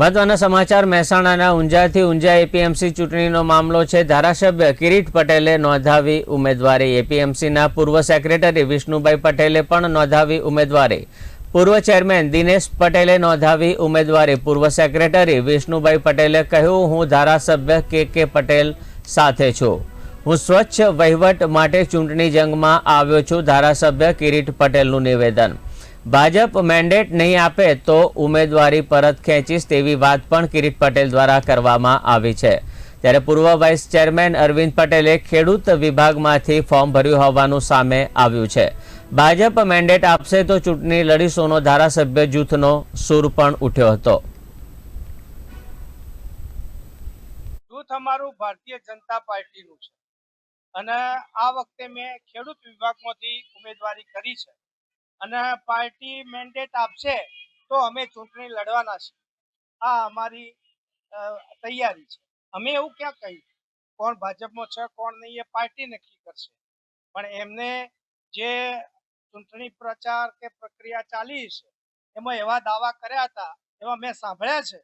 મહત્વના સમાચાર મહેસાણાના ઊંઝાથી ઊંઝા એપીએમસી ચૂંટણીનો મામલો છે. ધારાસભ્ય કિરીટ પટેલે નોંધાવી ઉમેદવારી. એપીએમસીના પૂર્વ સેક્રેટરી વિષ્ણુભાઈ પટેલે પણ નોંધાવી ઉમેદવારી. પૂર્વ ચેરમેન દિનેશ પટેલે નોંધાવી ઉમેદવારી. પૂર્વ સેક્રેટરી વિષ્ણુભાઈ પટેલે કહ્યું, હું ધારાસભ્ય કે કે પટેલ સાથે છું. હું સ્વચ્છ વહીવટ માટે ચૂંટણી જંગમાં આવ્યો છું. ધારાસભ્ય કિરીટ પટેલનું નિવેદન. ભાજપ મેન્ડેટ નહીં આપે તો ઉમેદવારી પરત ખેંચીશ તેવી વાત પણ કિરીટ પટેલ દ્વારા કરવામાં આવી છે. ત્યારે પૂર્વ વાઇસ ચેરમેન અરવિંદ પટેલે ખેડૂત વિભાગમાંથી ફોર્મ ભર્યું હોવાનું સામે આવ્યું છે. ભાજપ મેન્ડેટ આપશે તો ચૂંટણી લડીશોનો ધારાસભ્ય જૂથનો સૂર પણ ઉઠ્યો હતો. જૂથ અમારું ભારતીય જનતા પાર્ટીનું છે. અને આ વખતે મેં ખેડૂત વિભાગમાંથી ઉમેદવારી કરી છે. અને પાર્ટી મેન્ડેટ આપશે તો અમે ચૂંટણી લડવાના છીએ. આ અમારી તૈયારી છે. અમે એવું ક્યાં કહ્યું? કોણ ભાજપમાં છે, કોણ નહીં, એ પાર્ટી નક્કી કરશે. પણ એમને જે ચૂંટણી પ્રચાર કે પ્રક્રિયા ચાલી છે, એમાં એવા દાવા કર્યા હતા, એવા મેં સાંભળ્યા છે,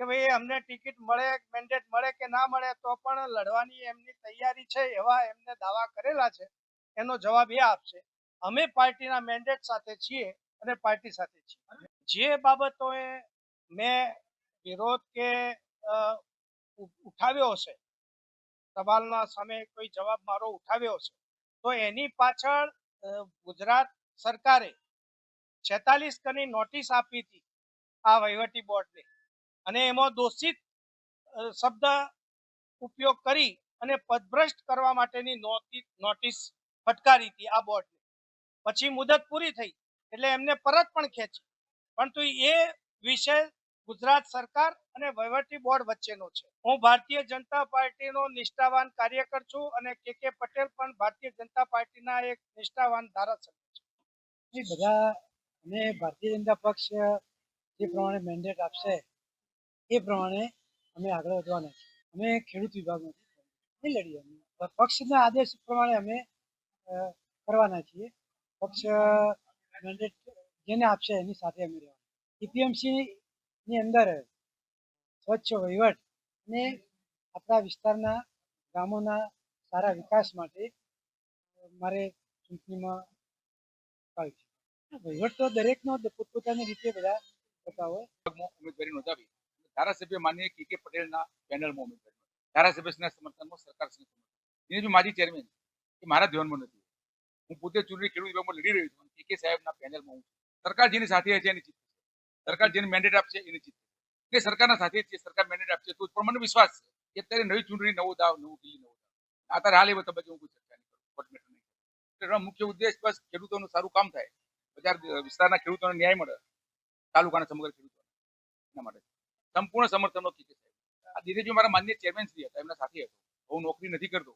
કે ભાઈ, અમને ટિકિટ મળે મેન્ડેટ મળે કે ના મળે, તો પણ લડવાની એમની તૈયારી છે, એવા એમને દાવા કરેલા છે, એનો જવાબ એ આપશે. અમે પાર્ટીના મેન્ડેટ સાથે છીએ અને પાર્ટી સાથે છીએ. જે બાબતોએ મેં વિરોધ કે ઉઠાવ્યો હશે, સવાલના સામે કોઈ જવાબ મારો ઉઠાવ્યો છે તો એની પાછળ ગુજરાત સરકારે છેતાલીસ કની નોટિસ આપી હતી આ વહીવટી બોર્ડને. અને એમાં દોષિત શબ્દ ઉપયોગ કરી અને પદભ્રષ્ટ કરવા માટેની નોટિ- નોટિસ ફટકારી હતી આ બોર્ડને. પછી મુદત પૂરી થઈ એટલે એમને પરત પણ ખેંચી. પરંતુ એ વિષય ગુજરાત સરકાર અને વહીવટી બોર્ડ વચ્ચેનો છે. હું ભારતીય જનતા પાર્ટીનો નિષ્ઠાવાન કાર્યકર છું અને કે કે પટેલ પણ ભારતીય જનતા પાર્ટીના એક નિષ્ઠાવાન ધારાસભ્ય છે. બધા અમે ભારતીય જનતા પક્ષ જે પ્રમાણે મેન્ડેટ આપશે, એ પ્રમાણે અમે આગળ વધવાના છીએ. અમે ખેડૂત વિભાગમાંથી નહીં લડીએ પક્ષના આદેશ પ્રમાણે અમે કરવાના છીએ. પક્ષ મેન્ડેટ જેને આપશે એની સાથે અમે રહેવાનું. ઈપીએમસી ની અંદર સ્વચ્છ વહીવટ અને આપણા વિસ્તારના ગામોના સારા વિકાસ માટે મારે ચૂંટણીમાં પાડ્યું છે. વહીવટ તો દરેકનો પોતપોતાની રીતે બધા કરતા હોય. ઉમેદવારી નોંધાવી. ધારાસભ્ય માનીય કે કે પટેલના પેનલમાં ઉમેદવારી ધારાસભ્યના સમર્થનમાં સરકાર સમર્થન જે માજી ચેરમેન એ મારા ધ્યાનમાં નથી. હું પોતે ચૂંટણી ખેડૂત વિભાગમાં લડી રહ્યો છું કે કે સાહેબના પેનલમાં હું છું. સરકાર જેની સાથે છે એની જીત સરકાર જેને મેન્ડેટ આપશે એની જીત. એટલે સરકારના સાથે છે સરકાર મેન્ડેટ આપશે તો પણ મને વિશ્વાસ છે કે અત્યારે નવી ચૂંટણી, નવો દાવ, નવું દિલ્હી, નવો દાવ. અત્યારે હાલ એવો તબક્કે હું કોઈ ચર્ચા નહીં કરું. કોર્ટ મેટર નહીં એટલે મુખ્ય ઉદ્દેશ બસ ખેડૂતોનું સારું કામ થાય. બજાર વિસ્તારના ખેડૂતોને ન્યાય મળે. તાલુકાના સમગ્ર ખેડૂતો એના માટે. સંપૂર્ણ સમર્થનનો કીધે સાહેબ. આ દિનેશભાઈ મારા માન્ય ચેરમેન શ્રી હતા. એમના સાથે હતો. હું નોકરી નથી કરતો.